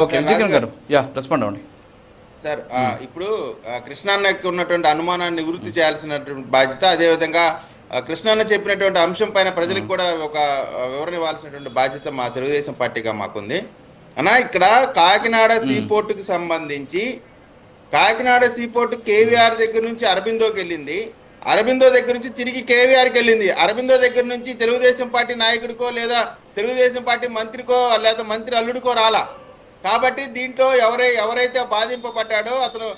Okay Vijayakiran గారు. Yeah respond అవ్వండి. Sir ఆ, ఇప్పుడు కృష్ణాన్నకి ఉన్నటువంటి అనుమానాన్ని నివృత్తి చేయాల్సినటువంటి బాధ్యత అదేవిధంగా కృష్ణాన్న చెప్పినటువంటి అంశం పైన ప్రజలకు కూడా ఒక వివరణ ఇవ్వాల్సినటువంటి బాధ్యత మా తెలుగుదేశం పార్టీగా మాకుంది. అన్నా ఇక్కడ కాకినాడ సీపోర్టుకి సంబంధించి కాకినాడ సీపోర్ట్ కేవీఆర్ దగ్గర నుంచి అరబిందోకి వెళ్ళింది. అరబిందో దగ్గర నుంచి తిరిగి కేవీఆర్కి వెళ్ళింది. అరబిందో దగ్గర నుంచి తెలుగుదేశం పార్టీ నాయకుడికో లేదా తెలుగుదేశం పార్టీ మంత్రికో లేదా మంత్రి అల్లుడికో రాలా. కాబట్టి దీంట్లో ఎవరై ఎవరైతే బాధింపబడ్డాడో అతను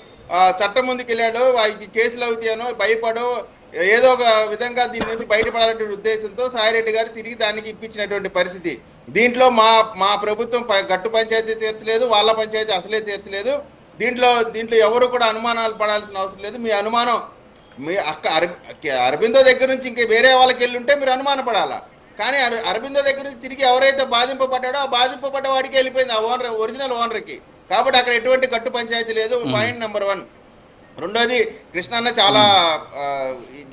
చట్టం ముందుకు వెళ్ళాడో వారికి కేసులు అవుతాయనో భయపడో ఏదో ఒక విధంగా దీని నుంచి బయటపడాలనే ఉద్దేశంతో సాయిరెడ్డి గారు తిరిగి దానికి ఇప్పించినటువంటి పరిస్థితి. దీంట్లో మా మా ప్రభుత్వం ప- గట్టు పంచాయతీ తీర్చలేదు వాళ్ళ పంచాయతీ అసలే తీర్చలేదు. దీంట్లో దీంట్లో ఎవరు కూడా అనుమానాలు పడాల్సిన అవసరం లేదు. మీ అనుమానం మీ అక్క అరబి అరబిందో దగ్గర నుంచి ఇంక వేరే వాళ్ళకి వెళ్ళి ఉంటే మీరు అనుమానపడాలా? కానీ అర- అరబిందో దగ్గర నుంచి తిరిగి ఎవరైతే బాధింపబడ్డాడో ఆ బాధింపబడ్డ వాడికి వెళ్ళిపోయింది ఆ ఓనర్ ఒరిజినల్ ఓనర్కి కాబట్టి అక్కడ ఎటువంటి కట్టు పంచాయతీ లేదు. పాయింట్ నెంబర్ వన్ రెండోది కృష్ణన్న చాలా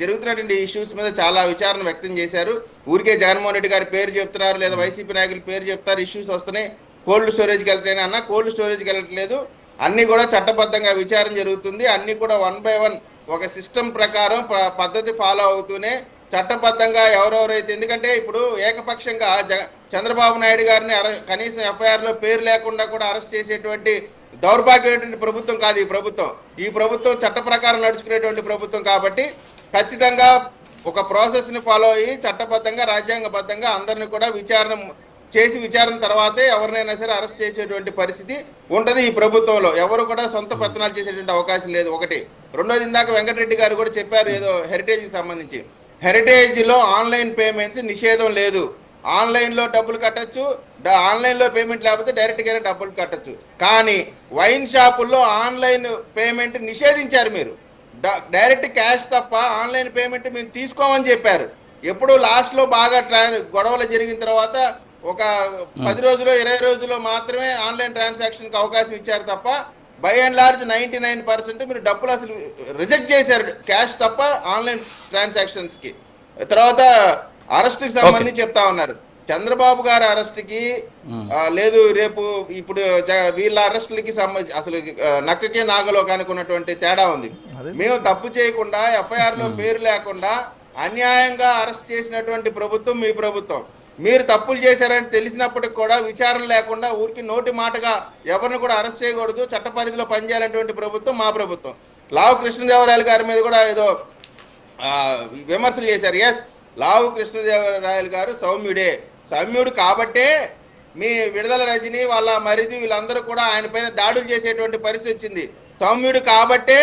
జరుగుతున్నటువంటి ఇష్యూస్ మీద చాలా విచారణ వ్యక్తం చేశారు. ఊరికే జగన్మోహన్ రెడ్డి గారి పేరు చెప్తున్నారు లేదా వైసీపీ నాయకుల పేరు చెప్తారు. ఇష్యూస్ వస్తున్నాయి. కోల్డ్ స్టోరేజ్కి వెళ్తున్నాయి అన్న. కోల్డ్ స్టోరేజ్కి వెళ్ళట్లేదు. అన్ని కూడా చట్టబద్ధంగా విచారణ జరుగుతుంది. అన్ని కూడా వన్ బై వన్ ఒక సిస్టమ్ ప్రకారం ప్ర- పద్ధతి ఫాలో అవుతూనే చట్టబద్ధంగా ఎవరెవరైతే ఎందుకంటే ఇప్పుడు ఏకపక్షంగా చంద్రబాబు నాయుడు గారిని అరె- కనీసం ఎఫ్ఐఆర్లో పేరు లేకుండా కూడా అరెస్ట్ చేసేటువంటి దౌర్భాగ్యమైనటువంటి ప్రభుత్వం కాదు ఈ ప్రభుత్వం. ఈ ప్రభుత్వం చట్ట ప్రకారం నడుచుకునేటువంటి ప్రభుత్వం కాబట్టి ఖచ్చితంగా ఒక ప్రాసెస్ని ఫాలో అయ్యి చట్టబద్ధంగా రాజ్యాంగబద్ధంగా అందరిని కూడా విచారణ చేసి విచారణ తర్వాతే ఎవరినైనా సరే అరెస్ట్ చేసేటువంటి పరిస్థితి ఉంటది ఈ ప్రభుత్వంలో. ఎవరు కూడా సొంత పత్తనాలు చేసేటువంటి అవకాశం లేదు. ఒకటి రెండోది ఇందాక వెంకటరెడ్డి గారు కూడా చెప్పారు ఏదో హెరిటేజ్కి సంబంధించి. హెరిటేజ్లో ఆన్లైన్ పేమెంట్స్ నిషేధం లేదు. ఆన్లైన్లో డబ్బులు కట్టొచ్చు డ- ఆన్లైన్లో పేమెంట్ లేకపోతే డైరెక్ట్ గానే డబ్బులు కట్టొచ్చు. కానీ వైన్ షాపుల్లో ఆన్లైన్ పేమెంట్ నిషేధించారు మీరు. డైరెక్ట్ క్యాష్ తప్ప ఆన్లైన్ పేమెంట్ మేము తీసుకోమని చెప్పారు. ఎప్పుడు లాస్ట్లో బాగా ట్రా గొడవలు జరిగిన తర్వాత ఒక పది రోజులు ఇరవై రోజుల్లో మాత్రమే ఆన్లైన్ ట్రాన్సాక్షన్కి అవకాశం ఇచ్చారు తప్ప by and large ninety nine percent మీరు డబ్బులు అసలు రిజెక్ట్ చేశారు. క్యాష్ తప్ప ఆన్లైన్ ట్రాన్సాక్షన్స్కి. తర్వాత అరెస్ట్కి సంబంధించి చెప్తా ఉన్నారు. చంద్రబాబు గారి అరెస్ట్కి ఆ, లేదు రేపు ఇప్పుడు వీళ్ళ అరెస్టులకి సంబంధించి అసలు నక్కకే నాగలోకానికి ఉన్నటువంటి తేడా ఉంది. మేము తప్పు చేయకుండా ఎఫ్ఐఆర్లో పేరు లేకుండా అన్యాయంగా అరెస్ట్ చేసినటువంటి ప్రభుత్వం మీ ప్రభుత్వం. మీరు తప్పులు చేశారని తెలిసినప్పటికి కూడా విచారణ లేకుండా ఊరికి నోటి మాటగా ఎవరిని కూడా అరెస్ట్ చేయకూడదు చట్ట పరిధిలో పనిచేయాలనేటువంటి ప్రభుత్వం మా ప్రభుత్వం. లావు కృష్ణదేవరాయలు గారి మీద కూడా ఏదో విమర్శలు చేశారు. ఎస్ లావు కృష్ణదేవరాయలు గారు సౌమ్యుడే. సౌమ్యుడు కాబట్టే మీ విడుదల రజని వాళ్ళ మరిది వీళ్ళందరూ కూడా ఆయన పైన దాడులు చేసేటువంటి పరిస్థితి వచ్చింది. సౌమ్యుడు కాబట్టే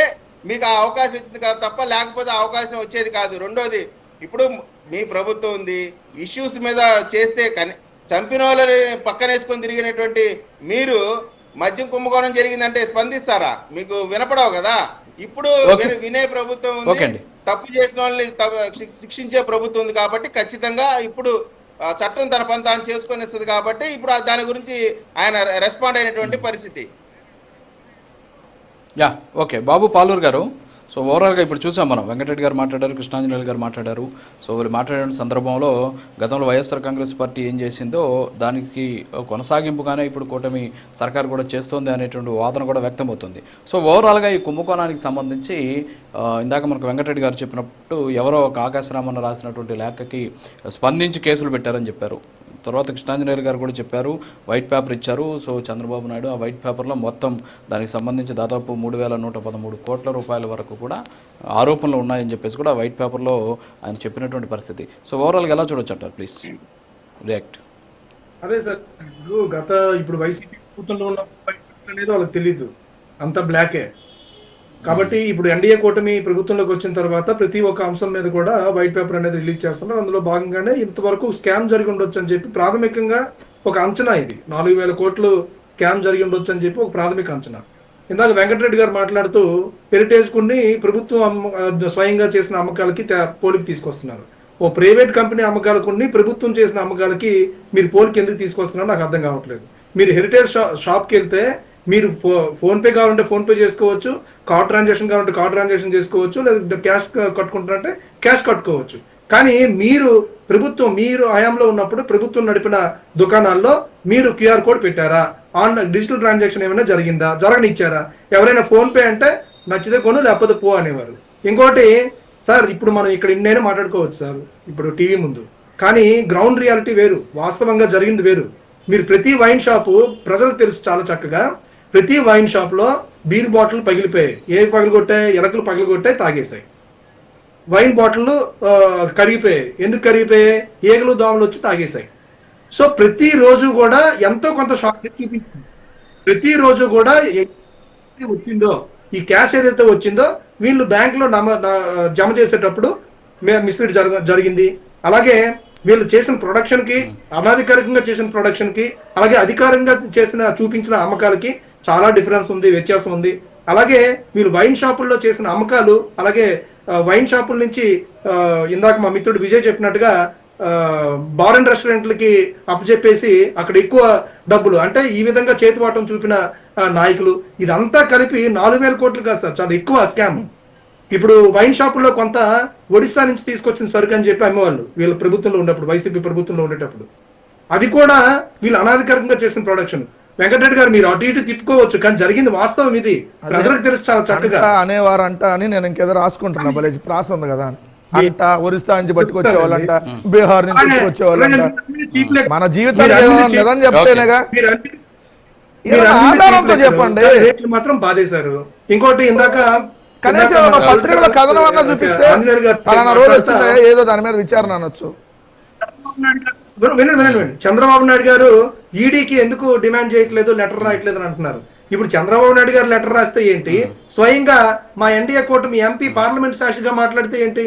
మీకు ఆ అవకాశం వచ్చింది కాదు తప్ప లేకపోతే అవకాశం వచ్చేది కాదు. రెండోది ఇప్పుడు మీ ప్రభుత్వం ఉంది ఇష్యూస్ మీద చేస్తే కని చంపిన వాళ్ళని పక్కనేసుకొని తిరిగినటువంటి మీరు మద్యం కుంభకోణం జరిగిందంటే స్పందిస్తారా? మీకు వినపడవు కదా? ఇప్పుడు. వినే- ప్రభుత్వం ఉంది. తప్పు చేసిన వాళ్ళని శిక్షించే ప్రభుత్వం ఉంది కాబట్టి ఖచ్చితంగా ఇప్పుడు చట్టం తన పని తాను చేసుకొని ఇస్తుంది కాబట్టి ఇప్పుడు దాని గురించి ఆయన రెస్పాండ్ అయినటువంటి పరిస్థితి. Yeah okay. బాబు పాలూరు గారు. సో ఓవరాల్గా ఇప్పుడు చూసాం మనం. వెంకటరెడ్డి గారు మాట్లాడారు కృష్ణాంజనేయులు గారు మాట్లాడారు. సో వీళ్ళు మాట్లాడిన సందర్భంలో గతంలో వైఎస్ఆర్ కాంగ్రెస్ పార్టీ ఏం చేసిందో దానికి కొనసాగింపుగానే ఇప్పుడు కూటమి సర్కార్ కూడా చేస్తోంది అనేటువంటి వాదన కూడా వ్యక్తమవుతుంది. సో ఓవరాల్గా ఈ కుంభకోణానికి సంబంధించి ఇందాక మనకు వెంకటరెడ్డి గారు చెప్పిన అంటూ ఎవరో ఒక ఆకాశరామన్న రాసినటువంటి లేఖకి స్పందించి కేసులు పెట్టారని చెప్పారు. తర్వాత కృష్ణాంజనేయులు గారు కూడా చెప్పారు వైట్ పేపర్ ఇచ్చారు. సో చంద్రబాబు నాయుడు ఆ వైట్ పేపర్లో మొత్తం దానికి సంబంధించి దాదాపు మూడు వేల నూట పదమూడు కోట్ల రూపాయల వరకు కూడా ఆరోపణలు ఉన్నాయని చెప్పేసి కూడా వైట్ పేపర్లో ఆయన చెప్పినటువంటి పరిస్థితి. సో ఓవరాల్గా ఎలా చూడొచ్చు అంటారు ప్లీజ్? రియాక్ట్. అదే సార్ ఇప్పుడు గత ఇప్పుడు వైసీపీ ప్రభుత్వంలో ఉన్న అనేది వాళ్ళకి తెలియదు అంత బ్లాకే. కాబట్టి ఇప్పుడు ఎన్డీఏ కూటమి ప్రభుత్వంలోకి వచ్చిన తర్వాత ప్రతి ఒక్క అంశం మీద కూడా వైట్ పేపర్ అనేది రిలీజ్ చేస్తున్నారు. అందులో భాగంగానే ఇంతవరకు స్కామ్ జరిగి ఉండొచ్చు అని చెప్పి ప్రాథమికంగా ఒక అంచనా ఇది. నాలుగు వేల కోట్లు స్కామ్ జరిగి ఉండొచ్చు అని చెప్పి ఒక ప్రాథమిక అంచనా. ఇందాక వెంకటరెడ్డి గారు మాట్లాడుతూ హెరిటేజ్ కొన్ని ప్రభుత్వం అమ్మ- స్వయంగా చేసిన అమ్మకాలకి పోలికి తీసుకొస్తున్నారు. ఓ ప్రైవేట్ కంపెనీ అమ్మకాల కొన్ని ప్రభుత్వం చేసిన అమ్మకాలకి మీరు పోలికి ఎందుకు తీసుకొస్తున్నారో నాకు అర్థం కావట్లేదు. మీరు హెరిటేజ్ షా షాప్కి వెళ్తే మీరు ఫో ఫోన్ పే కావాలంటే ఫోన్పే చేసుకోవచ్చు కార్డ్ ట్రాన్సాక్షన్ కావాలంటే కార్డ్ ట్రాన్సాక్షన్ చేసుకోవచ్చు లేదా క్యాష్ కట్టుకుంటారంటే క్యాష్ కట్టుకోవచ్చు. కానీ మీరు ప్రభుత్వం మీరు హయాంలో ఉన్నప్పుడు ప్రభుత్వం నడిపిన దుకాణాల్లో మీరు క్యూఆర్ కోడ్ పెట్టారా? ఆన్ డిజిటల్ ట్రాన్సాక్షన్ ఏమైనా జరిగిందా? జరగనిచ్చారా? ఎవరైనా ఫోన్పే అంటే నచ్చితే కొను లేకపోతే పో అనేవారు. ఇంకోటి సార్ ఇప్పుడు మనం ఇక్కడ ఇన్నైనా మాట్లాడుకోవచ్చు సార్. ఇప్పుడు టీవీ ముందు. కానీ గ్రౌండ్ రియాలిటీ వేరు వాస్తవంగా జరిగింది వేరు. మీరు ప్రతి వైన్ షాపు ప్రజలకు తెలుసు చాలా చక్కగా. ప్రతి వైన్ షాప్లో బీర్ బాటిల్ పగిలిపోయాయి. ఏ పగిలిగొట్టాయి? ఎలకలు పగిలిగొట్టాయి తాగేశాయి. Wine bottle కరిగిపోయాయి. ఎందుకు కరిగిపోయాయి? ఏగలు దోమలు వచ్చి తాగేశాయి. సో ప్రతి రోజు కూడా ఎంతో కొంత షాక్ చూపించింది. ప్రతి రోజు కూడా వచ్చిందో ఈ క్యాష్ ఏదైతే వచ్చిందో వీళ్ళు బ్యాంక్లో నమ జమ చేసేటప్పుడు మిస్లీడ్ జరగ జరిగింది. అలాగే వీళ్ళు చేసిన ప్రొడక్షన్కి అనధికారికంగా చేసిన ప్రొడక్షన్కి అలాగే అధికారికంగా చేసిన చూపించిన అమ్మకాలకి చాలా డిఫరెన్స్ ఉంది వ్యత్యాసం ఉంది. అలాగే వీళ్ళు వైన్ షాపుల్లో చేసిన అమ్మకాలు అలాగే వైన్ షాపుల నుంచి ఇందాక మా మిత్రుడు విజయ్ చెప్పినట్టుగా బార్ అండ్ రెస్టారెంట్లకి అప్పచెప్పేసి అక్కడ ఎక్కువ డబ్బులు అంటే ఈ విధంగా చేతివాటం చూపిన నాయకులు. ఇదంతా కలిపి నాలుగు వేల కోట్లు కాదు సార్ చాలా ఎక్కువ స్కామ్. ఇప్పుడు వైన్ షాపుల్లో కొంత ఒడిశా నుంచి తీసుకొచ్చిన సరుకు అని చెప్పి అమ్మేవాళ్ళు వీళ్ళ ప్రభుత్వంలో ఉన్నప్పుడు వైసీపీ ప్రభుత్వంలో ఉండేటప్పుడు. అది కూడా వీళ్ళు అనాధికారికంగా చేసిన ప్రొడక్షన్ వెంకటరెడ్డి గారు మీరు అటు ఇటు తిప్పుకోవచ్చు కానీ జరిగింది వాస్తవం ఇది. ప్రజలకు తెలుసు చాలా చక్కగా. అంట అనేవారంట అని నేను ఇంకేదో రాసుకుంటున్నా భలే ప్రాస ఉంది కదా అని. అంట ఒరిస్సా నుంచి పట్టుకొచ్చే వాళ్ళంట బీహార్ నుంచి తీసుకొచ్చే వాళ్ళంట మన జీవితాలు ఏదో నిజం చెప్తేనేగా ఆధారంతో చీప్ చెప్పండి. మాత్రం బాధేశారు. ఇంకోటి ఇందాక కనీసం ఒక పత్రికలో కథనం అన్న చూపిస్తే పలానా రోజు వచ్చిందా ఏదో దాని మీద విచారణ అనొచ్చు. వినండి వినండి వినండి చంద్రబాబు నాయుడు గారు ఈడీకి ఎందుకు డిమాండ్ చేయట్లేదు లెటర్ రాయట్లేదు అని అంటున్నారు. ఇప్పుడు చంద్రబాబు నాయుడు గారు లెటర్ రాస్తే ఏంటి? స్వయంగా మా ఎన్డీఏ కూటమి ఎంపీ పార్లమెంట్ సాక్షిగా మాట్లాడితే ఏంటి?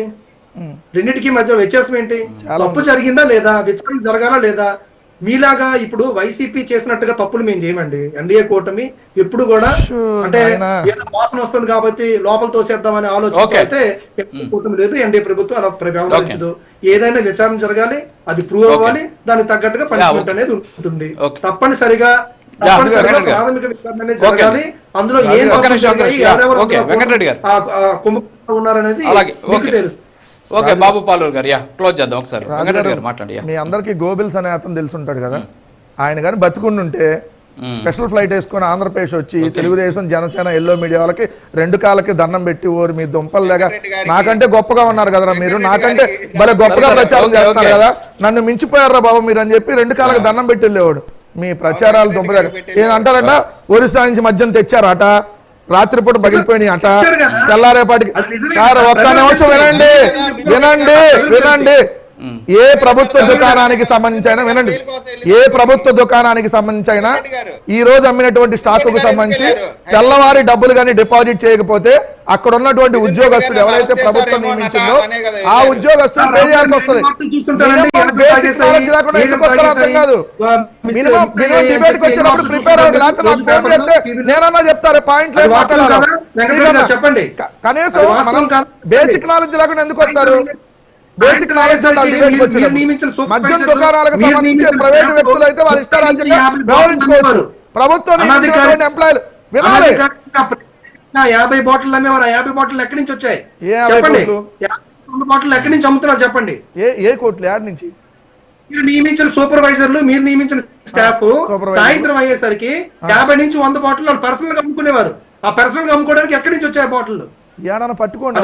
రెండింటికి మధ్య వ్యత్యాసం ఏంటి తప్పు జరిగిందా లేదా? విచారణ జరగాలా లేదా? మీలాగా ఇప్పుడు వైసీపీ చేసినట్టుగా తప్పులు మేము చేయమండి ఎన్డీఏ కూటమి ఎప్పుడు కూడా అంటే. ఏదో వాసన వస్తుంది కాబట్టి లోపల తోసేద్దామనే ఆలోచన. అయితే ఎన్డీఏ కూటమి లేదు ఎన్డీఏ ప్రభుత్వం అలా వ్యవహరించదు ఏదైనా విచారణ జరగాలి అది ప్రూవ్ అవ్వాలి దానికి తగ్గట్టుగా పనిష్మెంట్ అనేది ఉంటుంది. తప్పనిసరిగా. ప్రాథమిక విచారణ. జరగాలి అందులో ఏం ఉన్నారనేది అలాగే, మీకు okay. తెలుసు ఓకే బాబు పాలూరు గారు యా క్లోజ్ చేద్దాం ఒకసారి. గారు మాట్లాడి యా. మీ అందరికి గోబిల్స్ అనే అతను తెలుసుంటాడు కదా? ఆయన కానీ బతుకుండుంటే స్పెషల్ ఫ్లైట్ వేసుకొని ఆంధ్రప్రదేశ్ వచ్చి తెలుగుదేశం జనసేన ఎల్లో మీడియా వాళ్ళకి రెండు కాళ్ళకి దండం పెట్టి ఓరి మీ దుంపలు లేక నాకంటే గొప్పగా ఉన్నారు కదరా మీరు. నాకంటే భలే గొప్పగా ప్రచారం చేస్తున్నారు. కదా? నన్ను మించిపోయారా బాబు మీరు అని చెప్పి రెండు కాళ్ళకి దండం పెట్టి వెళ్ళేవాడు మీ ప్రచారాలు దుంప దగ్గర ఏదంటారంట? ఒరిస్సా నుంచి మద్యం తెచ్చారట? రాత్రిపూట పగిలిపోయినాయి అట. తెల్లారేపాటికి. సార్. ఒక్క నిమిషం వినండి. వినండి వినండి. ఏ ప్రభుత్వ దుకాణానికి సంబంధించి అయినా వినండి. ఏ ప్రభుత్వ దుకాణానికి సంబంధించి అయినా ఈ రోజు అమ్మినటువంటి స్టాక్కు సంబంధించి తెల్లవారి డబ్బులు కానీ డిపాజిట్ చేయకపోతే అక్కడ ఉన్నటువంటి ఉద్యోగస్తుడు ఎవరైతే ప్రభుత్వం నియమించిందో ఆ ఉద్యోగస్తుడు పే చేయాల్సి వస్తుంది. బేసిక్ నాలెడ్జ్ లేకుండా ఎందుకు అర్థం కాదు. మినిమం మినిమం డిబేట్కి వచ్చేటప్పుడు ప్రిపేర్ అవ్వండి. లేకపోతే నాకు ఫోన్ చేస్తే నేనన్నా చెప్తారు? పాయింట్ గారు చెప్పండి. కనీసం మనం. బేసిక్ నాలెడ్జ్ లేకుండా ఎందుకు వస్తారు? బేసిక్ నాలెడ్జ్ మద్యం దుకాణాలకు సంబంధించి ప్రైవేట్ వ్యక్తులు అయితే వాళ్ళ ఇష్టారాజ్యంగా వ్యవహరించుకోవచ్చు ప్రభుత్వం ఎంప్లాయీలు వినాలి. యాభై బాటిల్ అమ్మేవారు. ఆ యాభై బాటిల్ ఎక్కడి నుంచి వచ్చాయి? చెప్పండి. వంద బాటిల్ ఎక్కడి నుంచి అమ్ముతున్నారు చెప్పండి? ఏ ఏ కోట్లు? యాడ్ నుంచి? మీరు నియమించిన సూపర్వైజర్లు మీరు నియమించిన స్టాఫ్. సాయంత్రం అయ్యేసరికి యాభై నుంచి వంద బాటిల్ వాళ్ళు పర్సనల్గా అమ్ముకునేవారు. ఆ పర్సనల్గా అమ్ముకోవడానికి ఎక్కడి నుంచి వచ్చాయి బాటిల్ ఏడన్నా పట్టుకోండి?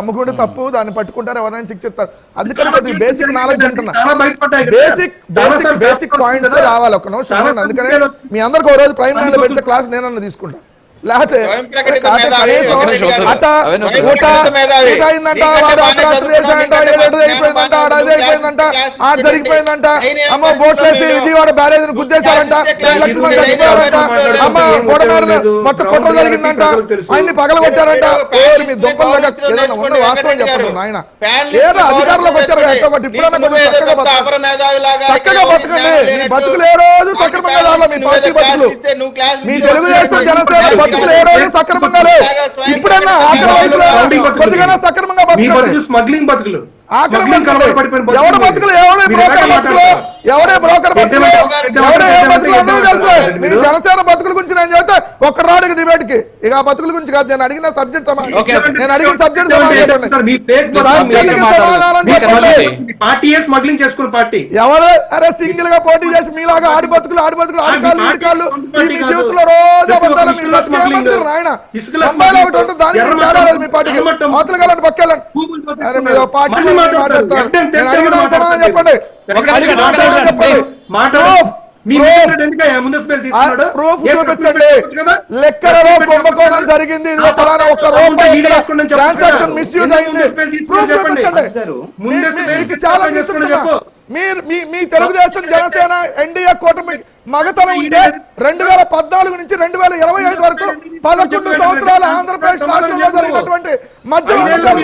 అమ్ముకుంటే తప్పు. దాన్ని పట్టుకుంటారు ఎవరైనా శిక్షిస్తారు అందుకని కొద్దిగా బేసిక్ నాలెడ్జ్ అంటున్నా. Basic point. రావాలి ఒక నిమిషం. అందుకనే మీ అందరికి ఒక రోజు ప్రైమ్ పెడితే క్లాస్ నేనన్నా తీసుకుంటా. లేకపోతే కనీసం ఊట వాడు అర్ధరాత్రి ఏడు అయిపోయిందంట అయిపోయిందంట ఆడ జరిగిపోయిందంట. అమ్మ బోట్లేసి. విజయవాడ బ్యారేజ్ గుద్దేశారంట. రెండు లక్షల మంది లేదు. అమ్మ బొడమేర మొత్తం కుట్ర జరిగిందంట. ఆయన్ని పగల కొట్టారంట ఓరి మీ దుంపల్లాగా ఏదైనా ఉన్న వాస్తవం చెప్పండి నాయన. ఏదో అధికారంలోకి వచ్చారు ఒకటి కొంచెం చక్కగా బతకండి. చక్కగా బతకండి. మీ బతుకులు ఏ రోజు సక్రమంగా మీ పార్టీ బతుకులు మీ తెలుగుదేశం జనసేన బతుకులు ఏ రోజు సక్రమంగా లేవు. ఇప్పుడన్నా ఆఖరి వయసులో కొద్దిగా సక్రమంగా మీ బతకండి బతుకులు స్మగ్లింగ్ బతుకులు. ఆఖరి బతుకులు ఎవడ బతుకులు ఎవడే బ్రోకర్ బతుకులు? ఎవడే బ్రోకర్ బతుకులు ఎవడే? బతుకులు తెలుసు? మీరు? జనసేన బతుకుల గురించి నేను చెబితే ఒక్క రాడు డిబేట్కి ఇక ఆ బతుకుల గురించి కాదు నేను అడిగిన సబ్జెక్ట్ సమాధానం. నేను అడిగిన సబ్జెక్ట్ సమాధానం. పార్టీ- ఎవరు? అరే సింగిల్గా పోటీ చేసి మీలాగా ఆడి బతుకులు ఆడి బతుకులు ఆడి కాళ్ళు ఈడి కాళ్ళు ఈ మీ జీవితంలో రోజు అబద్ధాలు మీరు బతుకులు నాయన? తొంభైలో ఒకటి ఉంటుంది దానికి తేడా లేదు మీ పార్టీకి. అవతల కాలండి పక్కెళ్ళండి. చెప్పండి? ప్రూఫ్ చూపించండి? లెక్కలలో కుంభకోణం జరిగింది. ఫలానా ఒక్క రూపాయి ట్రాన్సాక్షన్? మిస్యూజ్ అయింది. ప్రూఫ్. చూపించండి. మీకు చాలా తీసుకుంటున్నా చెప్పు. మీరు మీ మీ తెలుగుదేశం జనసేన ఎన్డీఏ కూటమి మగతనం ఉంటే రెండు వేల పద్నాలుగు నుంచి రెండు వేల ఇరవై ఐదు వరకు పదకొండు సంవత్సరాలు ఆంధ్రప్రదేశ్ రాష్ట్రంలో జరిగినటువంటి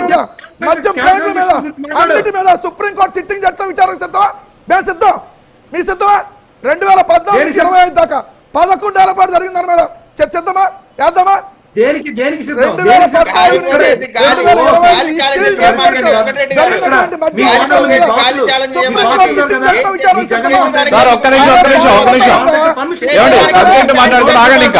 మీద మద్యం ప్లేట్ల మీద అన్నిటి మీద సుప్రీంకోర్టు సిట్టింగ్ జడ్జితో విచారణ సిద్ధమా? మేము సిద్ధం. మీ సిద్ధమా? రెండు వేల పద్నాలుగు నుంచి ఇరవై ఐదు దాకా పదకొండు ఏళ్ళ పాటు జరిగిన దాని మీద చర్చిద్దామా వేద్దామా దేనికి దేనికి? రెండు వేల? పద్నాలుగు నుంచి రెండు వేల ఇరవై జరిగినటువంటి సుప్రీంకోర్టు సిట్టింగ్ జడ్జితో విచారణ సిద్ధమా? ఏమండి సబ్జెక్ట్ మాట్లాడుతున్నా ఆగండి ఇంకా.